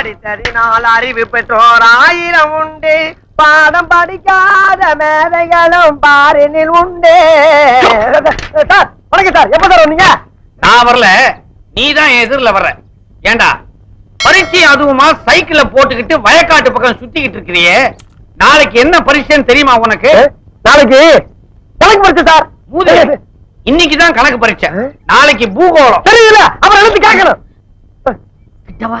படித்தறினால் அறிவு பெற்றோர் ஆயிரம் உண்டு. பாடம் படிக்காத மேதைகளும் பாரினில் உண்டு. சார் வணக்கம் சார். எப்ப சார் வந்தீங்க? நான் வரல. நீ தான் எதிரில் வர்ற. ஏண்டா? பரீட்சை அதுவுமா சைக்கிள போட்டுக்கிட்டு வயக்காட்டு பக்கம் சுத்திக்கிட்டு இருக்கிறியே. நாளைக்கு என்ன பரீட்சைன்னு தெரியுமா உனக்கு? நாளைக்கு கணக்கு படிச்சு சார். மூதே இன்னைக்கு தான் கணக்கு பரீட்சை. நாளைக்கு பூகோளம். தெரியல. அப்புறம் எழுத்து கேட்கணும். கிட்டவா?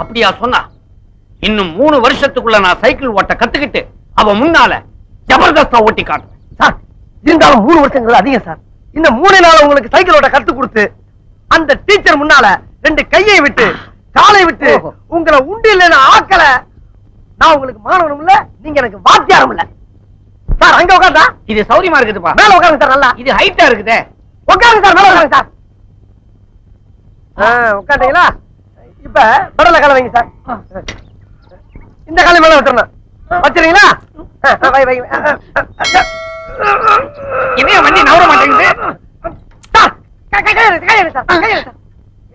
அப்படியா சொன்னா? இன்னும் மூணு வருஷத்துக்குள்ள நான் சைக்கிள் ஓட்ட கத்துக்கிட்டு அவ முன்னால ஜபர்தஸ்தா ஓட்டி காட்டுறேன். சார் இருந்தாலும் மூணு வருஷங்கள் அதிகம் சார். இந்த மூணு நாள் உங்களுக்கு சைக்கிள் ஓட்ட கத்து கொடுத்து அந்த டீச்சர் முன்னால ரெண்டு கையை விட்டு காலை விட்டு. உங்களை உண்டு இல்லைன்னு ஆக்கல. நான் உங்களுக்கு மாணவனும் இல்ல நீங்க எனக்கு வாத்தியாரம் இல்ல. சார் அங்க உட்காந்தா இது சௌரியமா இருக்குதுப்பா. மேல உட்காருங்க சார் நல்லா. இது ஹைட்டா இருக்குதே. உட்காருங்க சார் மேல உட்காருங்க சார். உட்காந்தீங்களா இப்ப படல கால வைங்க சார் இந்த காலை மேல வச்சிடணும் வச்சிருங்களா வை வண்டி நவர மாட்டேங்குது சார், கையில கையில சார், கையில சார்.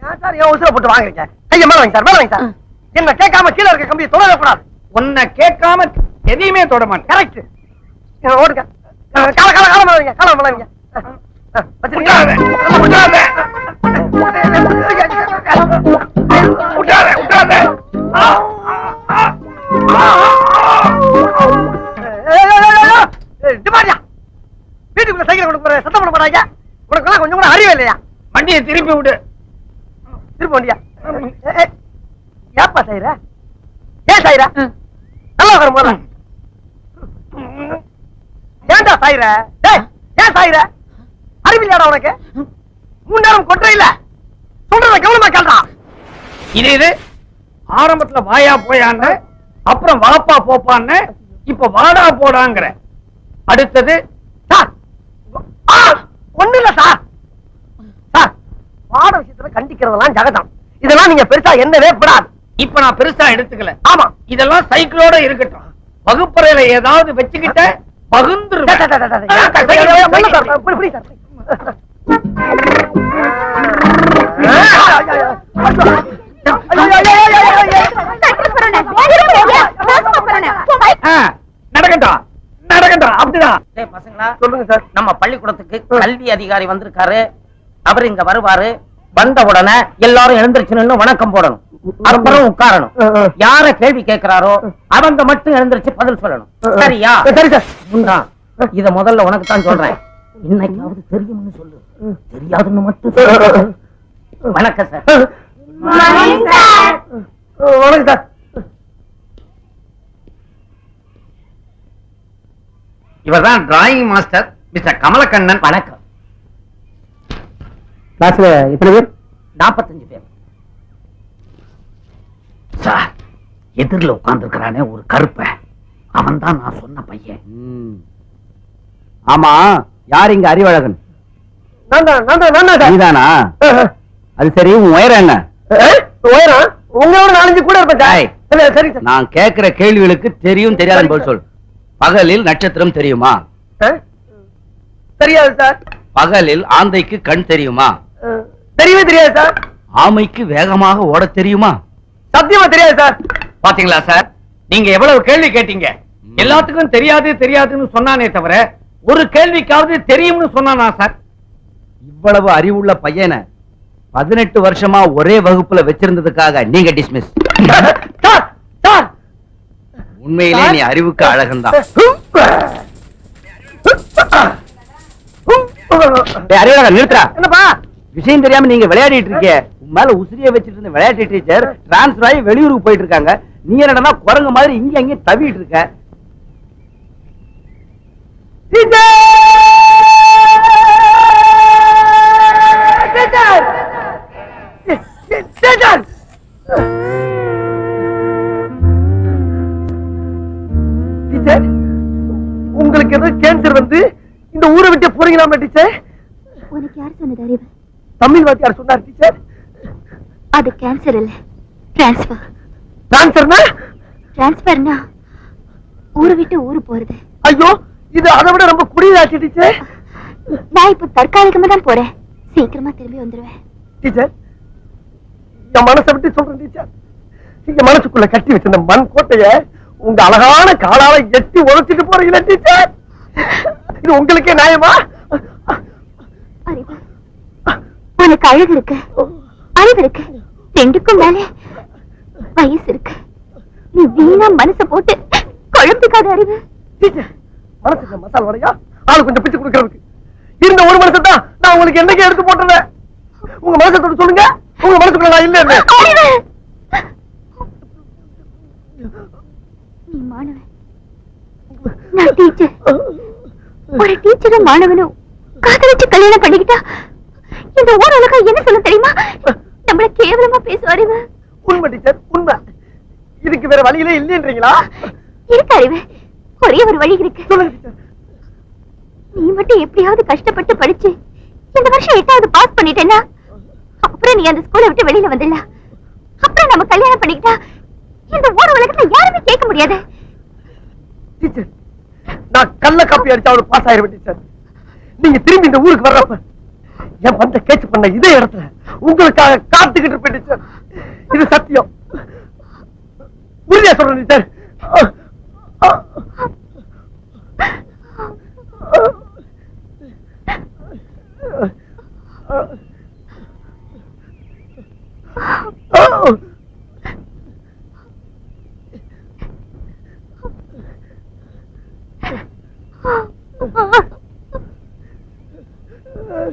ஏன் சார் ஏன் உசுரை போட்டு வாங்குறீங்க? கையை மேல வைங்க சார், மேல வைங்க சார். என்ன கேட்காம கீழே இருக்க கம்பியை தொடவே கூடாது. உன்னை கேட்காம எதையுமே தொட மாட்டேன் Correct. ஆ, ஓடுங்க. கால, கால, கால மேல வைங்க, கால மேல வைங்க. ஆ, ஆ, வச்சிருக்கீங்களா? மாதிரியா? வீட்டுக்குள்ள சைக்கிள் கொண்டு போற சத்தம் பண்ண மாட்டாங்க உனக்கு கொஞ்சம் கூட அறிவு இல்லையா வண்டியை திருப்பி விடு திரும்ப வண்டியா ஏப்பா செய்யற ஏன் செய்யற நல்லா ஏன்டா சாயிர டேய் ஏன் சாயிர அறிவில்லையாடா உனக்கு மூணு நேரம் கொட்டை இல்ல சொல்றத கவனமா கேள்றா இது இது ஆரம்பத்துல வாயா போயான்னு அப்புறம் வாப்பா போப்பான்னு இப்ப வாடா போடாங்கிற அடுத்தது சார் ஒண்ணு இல்ல சார் சார் பாட விஷயத்துல கண்டிக்கிறதெல்லாம் ஜகதம் இதெல்லாம் நீங்க பெருசா என்னவே விடாது இப்ப நான் பெருசா எடுத்துக்கல ஆமா இதெல்லாம் சைக்கிளோட இருக்கட்டும் வகுப்பறையில ஏதாவது வச்சுக்கிட்ட. ஏன் சார், சொல்லுங்க சார். நம்ம பள்ளிக்கூடத்துக்கு கல்வி அதிகாரி வந்திருக்காரு. அவர் இங்க வருவாரு. வந்த உடனே எல்லாரும் எழுந்திருச்சு நின்னு வணக்கம் போடணும். அப்புறம் உட்காரணும். யார கேள்வி கேட்கிறாரோ அவங்க மட்டும் எழுந்திருச்சு பதில் சொல்லணும். சரியா? சரி சார். இத முதல்ல உனக்கு தான் சொல்றேன். இன்னைக்காவது தெரியும்னு சொல்லு. தெரியாதுன்னு மட்டும். வணக்கம் சார். வணக்கம் சார். இவர்தான் டிராயிங் மாஸ்டர் மிஸ்டர் கமலக்கண்ணன். வணக்கம். கிளாஸ்ல எத்தனை பேர்? நாற்பத்தஞ்சு பேர். சார் எதிரில் உட்கார்ந்துருக்கிறானே ஒரு கருப்ப. அவன் தான் நான் சொன்ன பையன். ஆமா யார் இங்க அறிவழகன்? தான் தான் தான் நீதானா? அது சரி உயரம் என்ன? உயரம்? உங்களோட நாலஞ்சு கூட இருப்பேன் நான் கேக்குற கேள்விகளுக்கு தெரியும் தெரியாதுன்னு பதில் சொல். பகலில் நட்சத்திரம் தெரியுமா? தெரியாது சார். பகலில் ஆந்தைக்கு கண் தெரியுமா? தெரியவே தெரியாது சார். ஆமைக்கு வேகமாக ஓடத் தெரியுமா? சத்தியமா தெரியாது சார். பாத்தீங்களா சார்? நீங்க எவ்வளவு கேள்வி கேட்டீங்க? எல்லாத்துக்கும் தெரியாது தெரியாதுன்னு சொன்னானே தவிர ஒரு கேள்விக்காவது தெரியும்னு சொன்னானா சார்? இவ்வளவு அறிவுள்ள பையனை பதினெட்டு வருஷமா ஒரே வகுப்புல வச்சிருந்ததுக்காக நீங்க டிஸ்மிஸ் சார் சார் உண்மையிலே நீ அறிவுக்கு நிறுத்துறா என்னப்பா? விஷயம் தெரியாம நீங்க விளையாடிட்டு இருக்கீங்க. மேல உசிரிய வச்சிட்டு இருந்த விளையாட்டு டீச்சர் டிரான்ஸ்பர் ஆகி வெளியூருக்கு போயிட்டு இருக்காங்க. நீ என்னடா குரங்கு மாதிரி இங்க அங்கேயும் தவிட்டு இருக்க. வைக்கிறது கேன்சர் வந்து இந்த ஊரை விட்டு போறீங்களா டீச்சர் உனக்கு யார் சொன்னது தமிழ் வாத்தியார் சொன்னார் டீச்சர் அது கேன்சர் இல்ல. டிரான்ஸ்ஃபர் டிரான்ஸ்ஃபர்னா டிரான்ஸ்ஃபர்னா ஊரை விட்டு ஊரு போறது. ஐயோ இது அதை விட ரொம்ப குடியாச்சு டீச்சர் நான் இப்ப தற்காலிகமா தான் போறேன். சீக்கிரமா திரும்பி வந்துருவேன். டீச்சர் என் மனசை விட்டு சொல்றேன் டீச்சர் என் மனசுக்குள்ள கட்டி வச்சிருந்த மண் கோட்டையை உங்க அழகான காலால எட்டி உழைச்சிட்டு போறீங்களா டீச்சர் இது உங்களுக்கே நியாயமா? உனக்கு அழகு இருக்கு. அறிவு இருக்கு. ரெண்டுக்கும் மேல வயசு இருக்கு. நீ வீணா மனச போட்டு குழம்பிக்காத அறிவு. மனசுக்கு மசால் வடையா? ஆளு கொஞ்சம் பிச்சு கொடுக்கறதுக்கு. இருந்த ஒரு மனசை தான் நான் உங்களுக்கு என்னைக்கு எடுத்து போட்டுறேன் உங்க மனசை தொட்டு சொல்லுங்க. உங்க மனசுக்குள்ள நான் இல்ல நீ மாணவன். நான் டீச்சர் ஒரு டீச்சரும் மாணவனும் காதலிச்சு கல்யாணம் பண்ணிக்கிட்டா இந்த ஊர் உலகம் என்ன சொல்ல தெரியுமா? நம்மள கேவலமா அறிவு உண்மை டீச்சர் உண்மை. இதுக்கு வேற வழியிலே இல்லைன்றீங்களா? இருக்கு அறிவு. ஒரே ஒரு வழி இருக்கு. நீ மட்டும் எப்படியாவது கஷ்டப்பட்டு படிச்சு இந்த வருஷம் எட்டாவது பாஸ் பண்ணிட்டேன்னா அப்புறம் நீ அந்த ஸ்கூலை விட்டு வெளியில வந்துடலாம். அப்புறம் நம்ம கல்யாணம் பண்ணிக்கிட்டா இந்த ஊர் உலகத்துல யாருமே கேட்க முடியாது. டீச்சர் நான் கள்ள காப்பி அடிச்சா அவரு பாஸ் ஆயிருவேன் டீச்சர். நீங்க திரும்பி இந்த ஊருக்கு வர்றப்ப என் வந்த கேட்ச் பண்ண இதே இடத்துல உங்களுக்காக காத்துக்கிட்டு இருப்பேன் டீச்சர். இது சத்தியம். உறுதியா சொல்றேன் டீச்சர். Uh,